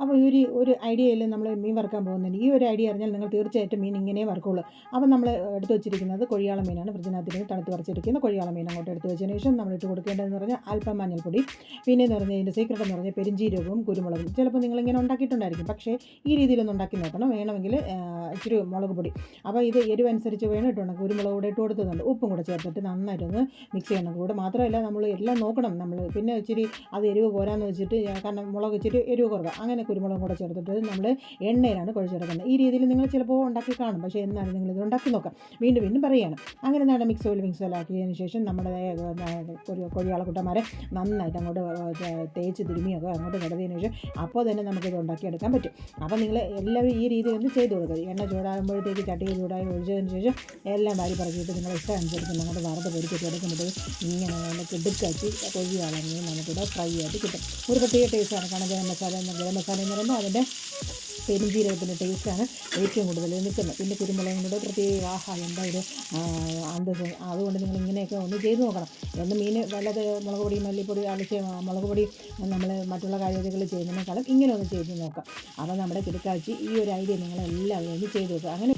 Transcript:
അപ്പോൾ ഈ ഒരു ഒരു ഐഡിയയിൽ നമ്മൾ മീൻ വറുക്കാൻ പോകുന്നുണ്ട്. ഈ ഒരു ഐഡിയ അറിഞ്ഞാൽ നിങ്ങൾ തീർച്ചയായിട്ടും മീൻ ഇങ്ങനെ വറുക്കുള്ളൂ. അപ്പോൾ നമ്മൾ എടുത്തു വെച്ചിരിക്കുന്നത് കൊഴിയാള മീനാണ്. ഫ്രിഡ്ജിനകത്തിന് തണുത്ത് വറച്ചിരിക്കുന്ന കൊഴിയാള മീൻ അങ്ങോട്ട് എടുത്തു വെച്ചതിന് ശേഷം നമ്മൾ ഇട്ട് കൊടുക്കേണ്ടതെന്ന് പറഞ്ഞാൽ അല്പം മഞ്ഞൾപ്പൊടി. പിന്നെ എന്ന് പറഞ്ഞാൽ ഇതിന്റെ സീക്രട്ട് എന്ന് പറഞ്ഞാൽ പെരിഞ്ചീരകവും കുരുമുളകും. ചിലപ്പോൾ നിങ്ങൾ ഇങ്ങനെ ഉണ്ടാക്കിയിട്ടുണ്ടായിരിക്കും. പക്ഷേ ഈ രീതിയിലൊന്ന് ഉണ്ടാക്കി നോക്കണം. വേണമെങ്കിൽ ഇച്ചിരി മുളക് പൊടി. അപ്പോൾ ഇത് എരിവനുസരിച്ച് വേണം ഇട്ടുണ്ടെങ്കിൽ കുരുമുളക് കൂടെ ഇട്ട് കൊടുക്കുന്നുണ്ട് ഉപ്പും കൂടെ ചേർത്തിട്ട് നന്നായിട്ടൊന്ന് മിക്സ് ചെയ്യണം. കൂടെ മാത്രമല്ല നമ്മൾ എല്ലാം നോക്കണം. നമ്മൾ പിന്നെ ഇച്ചിരി അത് എരിവ് പോരാന്ന് വെച്ചിട്ട് കാരണം മുളക് ഇച്ചിരി എരിവ് കുറവാണ് അങ്ങനെ കുരുമുളകും കൂടെ ചേർത്തിട്ട് നമ്മൾ എണ്ണയിലാണ് കുഴച്ചെടുക്കുന്നത്. ഈ രീതിയിൽ നിങ്ങൾ ചിലപ്പോൾ ഉണ്ടാക്കി കാണും. പക്ഷേ എന്നാലും നിങ്ങൾ ഇത് ഉണ്ടാക്കി നോക്കാം. വീണ്ടും വീണ്ടും പറയുകയാണ് അങ്ങനെ നമ്മുടെ മിക്സ് ഓയിൽ മിക്സ് ഓയിൽ ആക്കിയതിന് ശേഷം നമ്മുടെ കൊഴി കൊഴിയാളക്കുട്ടന്മാരെ നന്നായിട്ട് അങ്ങോട്ട് തേച്ച് തിരുമിയൊക്കെ അങ്ങോട്ട് കിടതിയതിനു ശേഷം അപ്പോൾ തന്നെ നമുക്കിത് ഉണ്ടാക്കിയെടുക്കാൻ പറ്റും. അപ്പോൾ നിങ്ങൾ എല്ലാവരും ഈ രീതിയിൽ ഒന്ന് ചെയ്ത് കൊടുക്കുക. എണ്ണ ചൂടാകുമ്പോഴത്തേക്ക് ചട്ടിയിൽ ചൂടായി ഒഴിച്ചതിന് ശേഷം എല്ലാം വാരി പറക്കിയിട്ട് നിങ്ങൾ ഇഷ്ടം അനുസരിച്ച് അങ്ങോട്ട് വറുത്ത് പൊരിച്ചിട്ട് എടുക്കുമ്പോഴത്തേക്ക് ഇങ്ങനെ നമുക്ക് കിടുക്കാച്ചി കൊഴിയാളെങ്കിൽ നമുക്കിവിടെ ഫ്രൈ ആയിട്ട് കിട്ടും. ഒരു പ്രത്യേക ടേസ്റ്റാണ് കാരണം ഗരം മസാല ഗരം മസാല എന്ന് പറയുമ്പോൾ അതിന്റെ പെരുംജീരകത്തിന്റെ ടേസ്റ്റാണ് ഏറ്റവും കൂടുതൽ. നിൽക്കുന്നത്. പിന്നെ കുരുമുളകും കൂടെ പ്രത്യേക ആഹാ എന്താ ഒരു അന്തസ് അതുകൊണ്ട് നിങ്ങൾ ഇങ്ങനെയൊക്കെ ഒന്ന് ചെയ്ത് നോക്കണം. എന്ന് മീൻ വല്ലത് മുളക് പൊടി മല്ലിപ്പൊടി അടിച്ച് മുളക് പൊടി നമ്മൾ മറ്റുള്ള കാര്യങ്ങൾ ചെയ്യുന്നതിനേക്കാളും ഇങ്ങനെ ഒന്ന് ചെയ്ത് നോക്കാം. അപ്പോൾ നമ്മുടെ കിടക്കാഴ്ച ഈ ഒരു ഐഡിയ നിങ്ങൾ എല്ലാവരും ഒന്ന് ചെയ്ത് നോക്കുക. അങ്ങനെ